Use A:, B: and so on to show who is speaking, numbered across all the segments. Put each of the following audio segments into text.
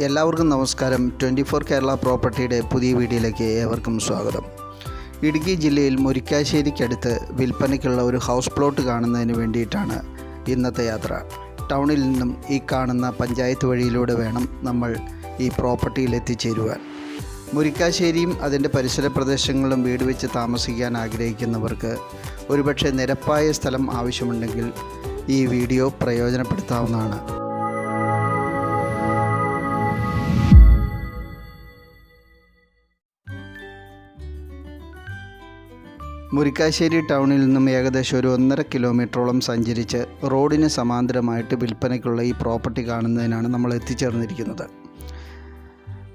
A: എല്ലാവർക്കും നമസ്കാരം. Twenty four Kerala പ്രോപ്പർട്ടിയുടെ പുതിയ വീഡിയോയിലേക്ക് ഏവർക്കും സ്വാഗതം. ഇടുക്കി ജില്ലയിൽ മുരിക്കാശ്ശേരിക്കടുത്ത് വിൽപ്പനയ്ക്കുള്ള ഒരു ഹൗസ് പ്ലോട്ട് കാണുന്നതിന് വേണ്ടിയിട്ടാണ് ഇന്നത്തെ യാത്ര. ടൗണിൽ നിന്നും ഈ കാണുന്ന പഞ്ചായത്ത് വഴിയിലൂടെ വേണം നമ്മൾ ഈ പ്രോപ്പർട്ടിയിൽ എത്തിച്ചേരുവാൻ. മുരിക്കാശ്ശേരിയും അതിന്റെ പരിസര പ്രദേശങ്ങളും വീട് വെച്ച് താമസിക്കാൻ ആഗ്രഹിക്കുന്നവർക്ക് ഒരുപക്ഷെ നിരപ്പായ സ്ഥലം ആവശ്യമുണ്ടെങ്കിൽ ഈ വീഡിയോ പ്രയോജനപ്പെടുത്താവുന്നതാണ്. മുരിക്കാശ്ശേരി ടൗണിൽ നിന്നും ഏകദേശം ഒരു ഒന്നര കിലോമീറ്ററോളം സഞ്ചരിച്ച് റോഡിന് സമാന്തരമായിട്ട് വിൽപ്പനയ്ക്കുള്ള ഈ പ്രോപ്പർട്ടി കാണുന്നതിനാണ് നമ്മൾ എത്തിച്ചേർന്നിരിക്കുന്നത്.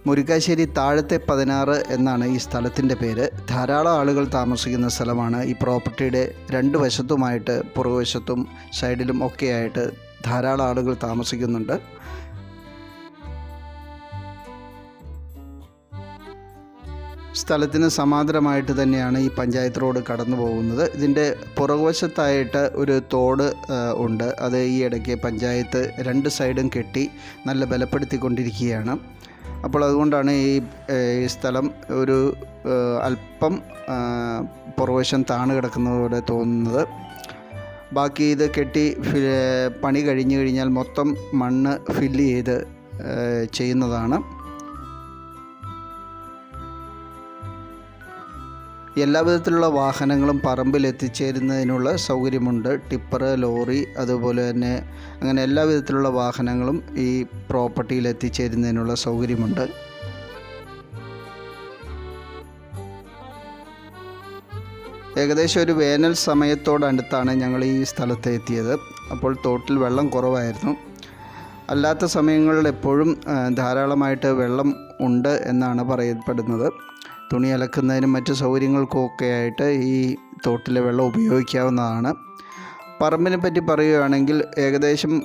A: മുരിക്കാശ്ശേരി താഴത്തെ പതിനാറ് എന്നാണ് ഈ സ്ഥലത്തിന്റെ പേര്. ധാരാളം ആളുകൾ താമസിക്കുന്ന സ്ഥലമാണ് ഈ പ്രോപ്പർട്ടിയുടെ രണ്ട് വശത്തുമായിട്ട് പുറകുവശത്തും സൈഡിലും ഒക്കെയായിട്ട് ധാരാളം ആളുകൾ താമസിക്കുന്നുണ്ട്. സ്ഥലത്തിന് സമാന്തരമായിട്ട് തന്നെയാണ് ഈ പഞ്ചായത്ത് റോഡ് കടന്നു പോകുന്നത്. ഇതിന്റെ പുറകുവശത്തായിട്ട് ഒരു തോട് ഉണ്ട്. അത് ഈ ഇടയ്ക്ക് പഞ്ചായത്ത് രണ്ട് സൈഡും കെട്ടി നല്ല ബലപ്പെടുത്തിക്കൊണ്ടിരിക്കുകയാണ്. അപ്പോൾ അതുകൊണ്ടാണ് ഈ സ്ഥലം ഒരു അല്പം പുറകുവശം താണ് കിടക്കുന്നത് പോലെ തോന്നുന്നത്. ബാക്കി ഇത് കെട്ടി പണി കഴിഞ്ഞു കഴിഞ്ഞാൽ മൊത്തം മണ്ണ് ഫില്ല് ചെയ്ത് ചെയ്യുന്നതാണ്. എല്ലാ വിധത്തിലുള്ള വാഹനങ്ങളും പറമ്പിൽ എത്തിച്ചേരുന്നതിനുള്ള സൗകര്യമുണ്ട്. ടിപ്പർ ലോറി അതുപോലെ തന്നെ അങ്ങനെ എല്ലാ വിധത്തിലുള്ള വാഹനങ്ങളും ഈ പ്രോപ്പർട്ടിയിൽ എത്തിച്ചേരുന്നതിനുള്ള സൗകര്യമുണ്ട്. ഏകദേശം ഒരു വേനൽ സമയത്തോടടുത്താണ് ഞങ്ങൾ ഈ സ്ഥലത്ത് എത്തിയത്. അപ്പോൾ തോട്ടിൽ വെള്ളം കുറവായിരുന്നു. അല്ലാത്ത സമയങ്ങളിൽ എപ്പോഴും ധാരാളമായിട്ട് വെള്ളം ഉണ്ട് എന്നാണ് പറയപ്പെടുന്നത്. തുണി അലക്കുന്നതിനും മറ്റ് സൗകര്യങ്ങൾക്കുമൊക്കെ ആയിട്ട് ഈ തോട്ടിലെ വെള്ളം ഉപയോഗിക്കാവുന്നതാണ്. പറമ്പിനെ പറ്റി പറയുകയാണെങ്കിൽ ഏകദേശം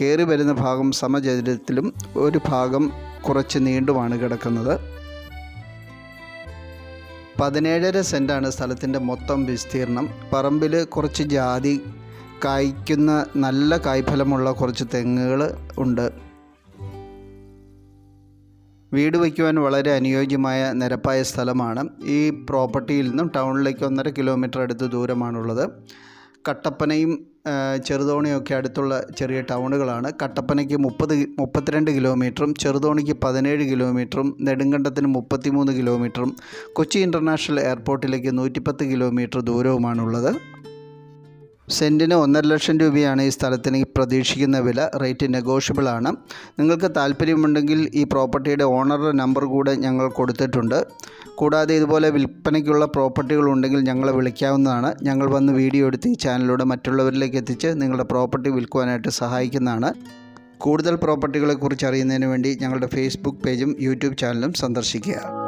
A: കയറി വരുന്ന ഭാഗം സമചതുരത്തിലും ഒരു ഭാഗം കുറച്ച് നീണ്ടുമാണ് കിടക്കുന്നത്. പതിനേഴര സെന്റാണ് സ്ഥലത്തിന്റെ മൊത്തം വിസ്തീർണം. പറമ്പിൽ കുറച്ച് ജാതി കായ്ക്കുന്ന നല്ല കായ്ഫലമുള്ള കുറച്ച് തെങ്ങുകൾ ഉണ്ട്. വീട് വയ്ക്കുവാൻ വളരെ അനുയോജ്യമായ നിരപ്പായ സ്ഥലമാണ്. ഈ പ്രോപ്പർട്ടിയിൽ നിന്നും ടൗണിലേക്ക് ഒന്നര കിലോമീറ്റർ അടുത്ത് ദൂരമാണുള്ളത്. കട്ടപ്പനയും ചെറുതോണിയൊക്കെ അടുത്തുള്ള ചെറിയ ടൗണുകളാണ്. കട്ടപ്പനയ്ക്ക് മുപ്പത് മുപ്പത്തിരണ്ട് കിലോമീറ്ററും ചെറുതോണിക്ക് പതിനേഴ് കിലോമീറ്ററും നെടുങ്കണ്ടത്തിന് മുപ്പത്തിമൂന്ന് കിലോമീറ്ററും കൊച്ചി ഇന്റർനാഷണൽ എയർപോർട്ടിലേക്ക് നൂറ്റിപ്പത്ത് കിലോമീറ്റർ ദൂരവുമാണുള്ളത്. സെന്റിന് ഒന്നര ലക്ഷം രൂപയാണ് ഈ സ്ഥലത്തിന് പ്രതീക്ഷിക്കുന്ന വില റേറ്റ് നെഗോഷ്യബിൾ ആണ്. നിങ്ങൾക്ക് താല്പര്യമുണ്ടെങ്കിൽ ഈ പ്രോപ്പർട്ടിയുടെ ഓണറുടെ നമ്പർ കൂടെ ഞങ്ങൾ കൊടുത്തിട്ടുണ്ട്. കൂടാതെ ഇതുപോലെ വിൽപ്പനയ്ക്കുള്ള പ്രോപ്പർട്ടികൾ ഉണ്ടെങ്കിൽ ഞങ്ങളെ വിളിക്കാവുന്നതാണ്. ഞങ്ങൾ വന്ന് വീഡിയോ എടുത്ത് ഈ ചാനലിലൂടെ മറ്റുള്ളവരിലേക്ക് എത്തിച്ച് നിങ്ങളുടെ പ്രോപ്പർട്ടി വിൽക്കുവാനായിട്ട് സഹായിക്കുന്നതാണ്. കൂടുതൽ പ്രോപ്പർട്ടികളെക്കുറിച്ച് അറിയുന്നതിന് വേണ്ടി ഞങ്ങളുടെ ഫേസ്ബുക്ക് പേജും യൂട്യൂബ് ചാനലും സന്ദർശിക്കുക.